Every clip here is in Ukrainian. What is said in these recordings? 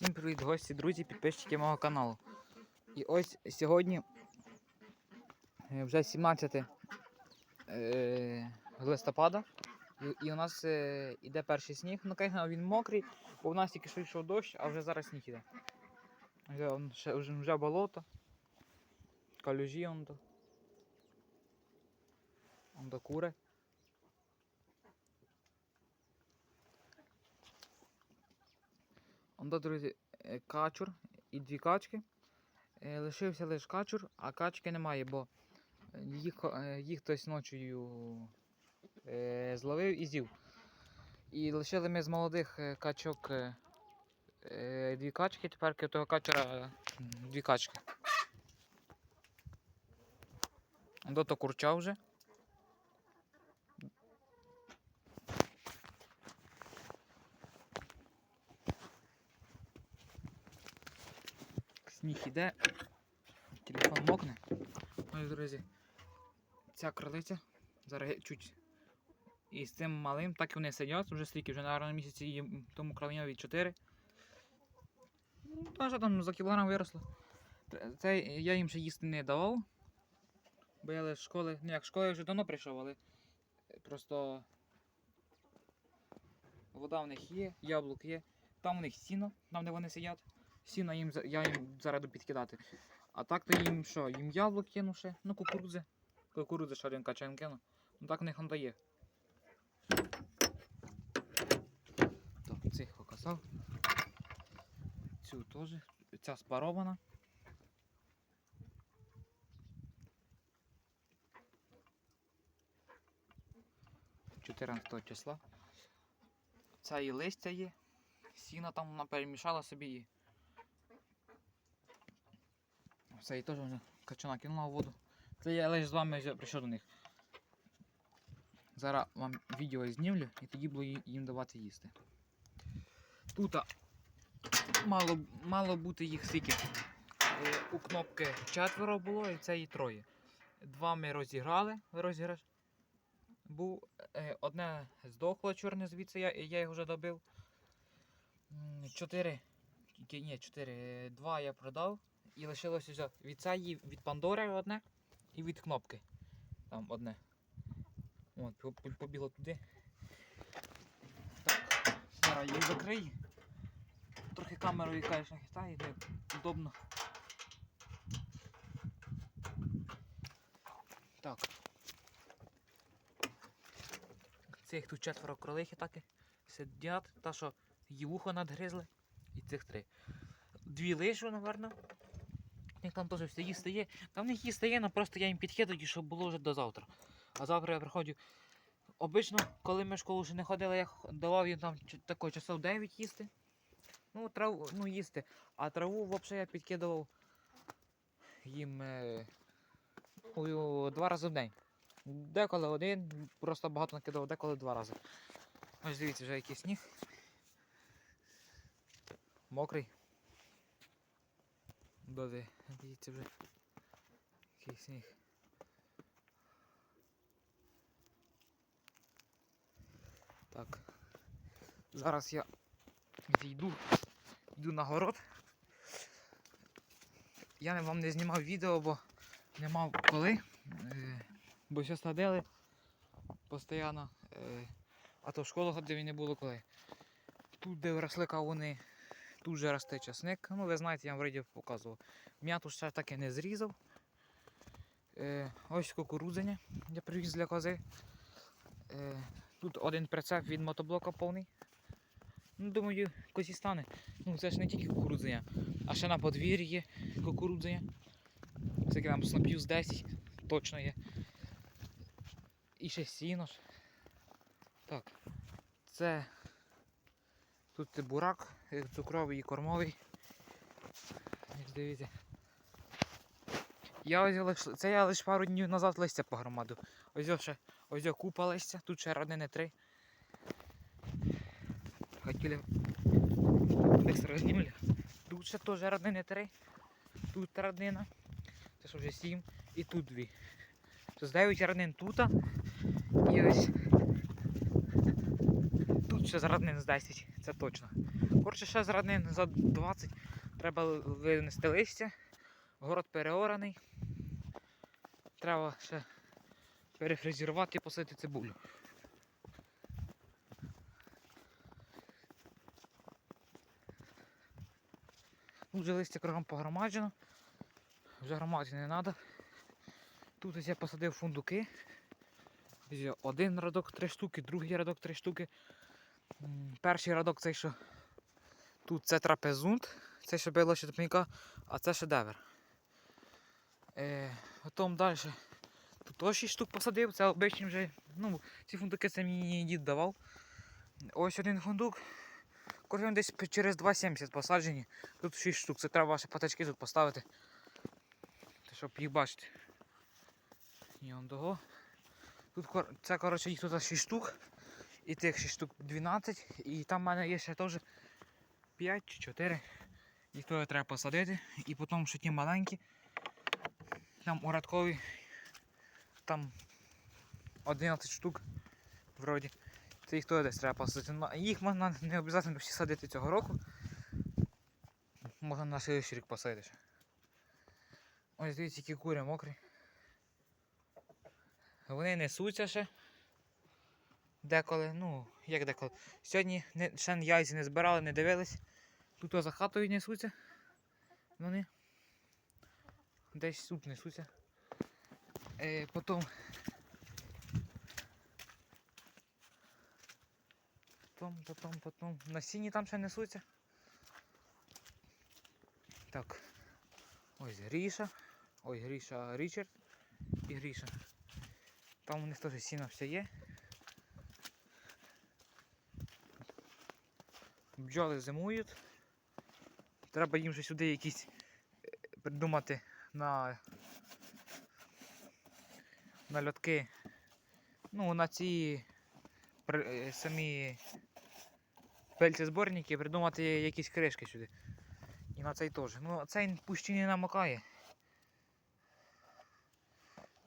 Всім привіт, гості, друзі, підписчики мого каналу. І ось сьогодні е, вже 17 е, листопада. І, і у нас е, іде перший сніг. Ну, звісно, він мокрий, бо у нас тільки що йшов дощ, а вже зараз сніг іде. Вже, вже, вже болото. Калюжі он до. Он до кури. Он друзі, е, качур і дві качки. Е, Лишився лише качур, а качки немає, бо їх, е, їх хтось ночою зловив і з'їв. І лишили ми з молодих качок дві качки, тепер у того качура дві качки. Дото курча вже. Сніг телефон мокне. Ось, друзі, ця кролиця. Зараз чуть. І з цим малим, так і вони сидять, вже стільки, вже на місяці їм тому кролинові 4. Ну, та що там за кілограм виросло. Це я їм ще їсти не давав. Бо я лише школи. Ну як школи вже давно прийшов, але просто вода в них є, яблук є. Там у них сіно, там де вони сидять. Сіно їм я їм зараз буду підкидати. А так то їм що? Їм яблук кину ще, ну кукурудзи. Кукурудзи один качан кину. Ну так у них дає. Так, цих показав. Цю теж. Ця спарована. Чотирнадцятого числа. Ця і листя є. Сіна там вона перемішала собі і. Все, і теж вже качана кинула в воду. Це я лише з вами прийшов до них. Зараз вам відео знімлю і тоді буду їм давати їсти. Тут мало, мало бути їх стільки. Е, У кнопки четверо було і це і троє. Два ми розіграли, розіграш. Був е, одне здохло чорне звідси, я, я їх вже добив. Чотири. Ні, чотири. е, Два я продав. І лишилося вже від цієї, від Пандори одне і від кнопки. Там одне. От, по- по- побігло туди. Так, зараз її закрию. Трохи камерою, конечно, хитає, не удобно. Так. Цих тут четверо кролихи таки сидять, та що її вухо надгризли. І цих три. Дві лишу, напевно. Них там теж все їсти є. Там в них їсти є, але просто я їм підкидаю, щоб було вже до завтра. А завтра я приходжу. Обично, коли ми в школу ще не ходили, я давав їм там ч- тако часов 9 їсти. Ну, траву, ну їсти. А траву взагалі я підкидував їм е, у- два рази в день. Деколи один, просто багато накидав, деколи два рази. Ось дивіться, вже який сніг. Мокрий. Доди, дивіться вже. Який сніг. Так. Зараз я зійду, йду на город. Я вам не знімав відео, бо не мав коли. Е, бо все садили постійно. Е, а то в школу ходив і не було коли. Тут, де росли кавуни, тут же росте часник. Ну, ви знаєте, я вам вроді показував. М'яту ще так і не зрізав. Е, ось кукурудзення я привіз для кози. Е, тут один прицеп від мотоблока повний. Ну, думаю, козі стане. Ну, це ж не тільки кукурудзення, а ще на подвір'ї є кукурудзення. Це там снопів з 10 точно є. І ще сіно. Так. Це тут бурак, цукровий і кормовий. Як дивіться. Я ось лиш, це я лише пару днів назад листя погромадив. Ось ось ще ось купа листя, тут ще родини три. Хотіли быстро знімлю. Тут ще теж родини три. Тут родина. Це вже сім. І тут дві. З дев'ять родин тут. І ось ще з раднин з 10, це точно. Коротше, ще з раднин за 20 треба винести листя. Город переораний. Треба ще перефрезерувати і посадити цибулю. Тут вже листя кругом погромаджено. Вже громаді не треба. Тут ось я посадив фундуки. Один радок три штуки, другий радок три штуки. Перший радок цей, що тут це трапезунт, це що било ще топніка, а це шедевр. Е, потім далі. Тут теж 6 штук посадив, це обичні вже. Ну, ці фундуки це мені дід давав. Ось один фундук. Кожен десь через 2,70 посаджені. Тут 6 штук. Це треба ваші патачки тут поставити. Щоб їх бачити. І он того. Тут це коротше їх тут 6 штук. І тих 6 штук 12. І там в мене є ще теж 5 чи 4. Їх теж треба посадити. І потім ще ті маленькі. Там урядкові. Там 11 штук. Вроді. Це їх теж десь треба посадити. Ну, Їх можна не обов'язково всі садити цього року. Можна на слідчий рік посадити. ще. Ось дивіться, які кури мокрі. Вони несуться ще. Деколи, ну, як деколи. Сьогодні не, ще яйця не збирали, не дивились. Тут за хатою несуться. Вони. Десь тут несуться. Е, потім. Потім, потім, потім. На сіні там ще несуться. Так. Ось Гріша. Ой, Гріша Річард і Гріша. Там у них теж сіно все є. Бджоли зимують. Треба їм ще сюди якісь е, придумати на, на льотки. Ну, на ці е, самі пельці-зборники придумати якісь кришки сюди. І на цей теж. Ну, цей пущі не намокає.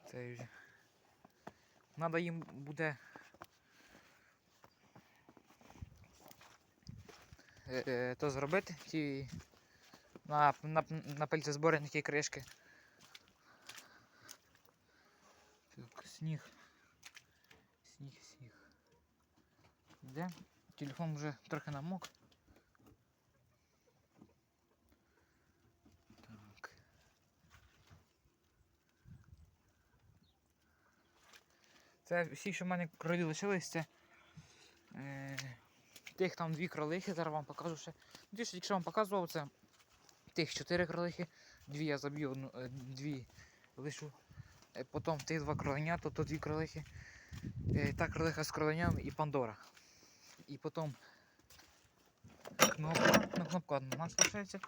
Вже. Надо їм буде. е, е, То зробити, ті на, на, на пельцезборники кришки. Так, сніг. Сніг, сніг. Де? Телефон вже трохи намок. Так. Це всі, що в мене це е, тих там дві кролихи, зараз вам покажу ще. Ну, ті, що якщо вам показував, це тих чотири кролихи, дві я заб'ю, одну, е, дві лишу. Е, потім тих два кроленя, то, то дві кролихи. Е, та кролиха з кроленям і Пандора. І потім кнопка, ну кнопка одна нас лишається.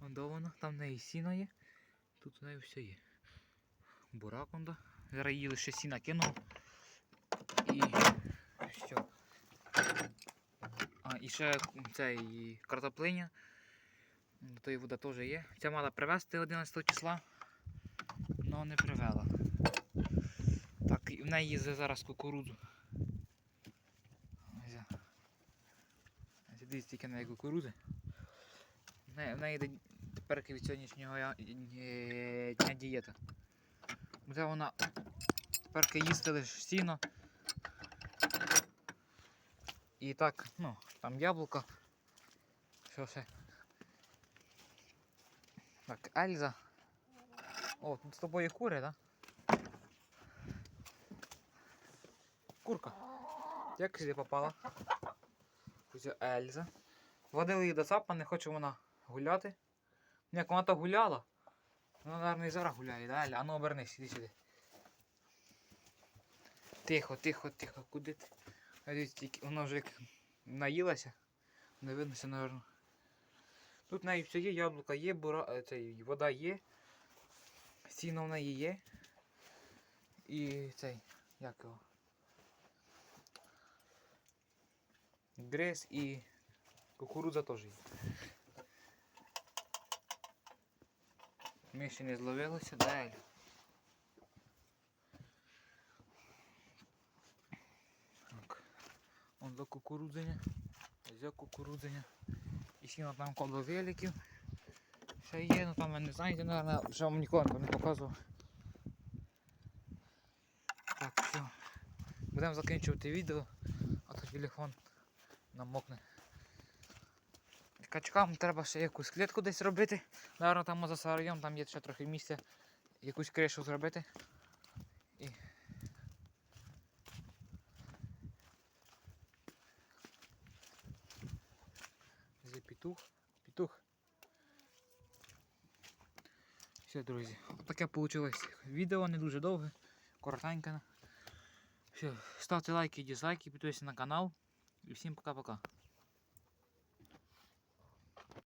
Вон там в неї сіно є. Тут у неї все є. Бурак он да. Зараз її лише сіна кинув. І що? І ще цей картоплиня. Тої вода теж є. Ця мала привезти 11 числа, але не привела. Так, в неї зараз кукурудзу. Дивіться, тільки в неї кукурудзи. В неї, йде тепер від сьогоднішнього е, дня дієта. Вже вона тепер їсти лише сіно. І так, ну, там яблука. Що ще? Так, Ельза. О, тут з тобою кури, так? Да? Курка. Як сюди попала? Ось Ельза. Водили її до цапа, не хоче вона гуляти. Як вона то гуляла. Вона, мабуть, і зараз гуляє, да? Еля? А ну обернись, іди сюди. Тихо, тихо, тихо, куди ти? Тільки вона вже як наїлася. Не виднося. Тут в неї все є, яблука є, бура... е, цей, вода є. Сіно в неї є. І цей, як його? Грес і кукурудза теж є. Ми ще не зловилися, далі. Так. Он до кукурудзення. Ось кукурудзення. І сіно там коло великів. Ще є, ну там ви не знаєте, наверное, вже вам ніколи не показував. Так, все. Будемо закінчувати відео, а то телефон намокне. Качкам треба ще якусь клітку десь робити. Наверно, там за сарайом, там є ще трохи місця. Якусь кришу зробити. Петух. Петух. Все, друзі. Таке вийшло відео, не дуже довге, коротеньке. Все, ставте лайки, дизлайки, підписуйтесь на канал. І всім пока-пока.